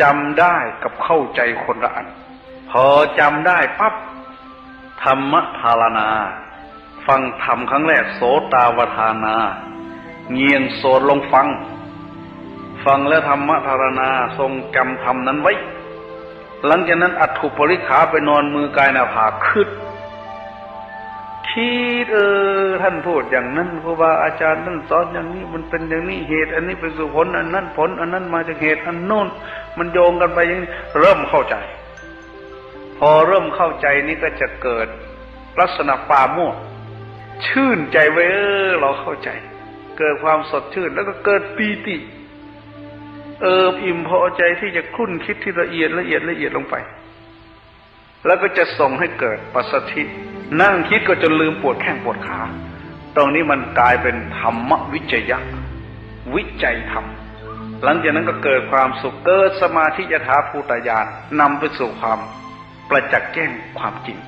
จำได้กับเข้าใจคนละอัน พอจำได้ปั๊บธรรมทารณาฟังธรรมครั้งแรกโสตาวทานา เงียงโสดลงฟัง ฟังแล้วธรรมทารณาทรงจำธรรมนั้นไว้ หลังจากนั้นอัตถุปริขาไปนอนมือกายหน้าผากขึ้นคิดเออานพูดอย่างนั้นครูบาอาจารย์ท่นสอนอย่างนี้มันเป็นอย่างนี้เหตุ อันนี้เป็นสุผลอันนั้นผล อันนั้นมาจากเหตุอันโน้นมันโยงกันไปอย่างนี้เริ่มเข้าใจ พอเริ่มเข้าใจนี้ก็จะเกิดลักษณะปราโมทย์ชื่นใจไว้เออเราเข้าใจ เกิดความสดชื่นแล้วก็เกิดปีติ เอออิ่มพอใจที่จะคุ้นคิดที่ละเอียดละเอียดละเอียดลงไป แล้วก็จะส่งให้เกิดปัสสธินั่งคิดก็จนลืมปวดแข้งปวดขา ตรงนี้มันกลายเป็นธรรมวิจยะ วิจัยธรรม หลังจากนั้นก็เกิดความสุขเกิดสมาธิยถาภูตญาณนำไปสู่ความประจักษ์แจ้งความจริง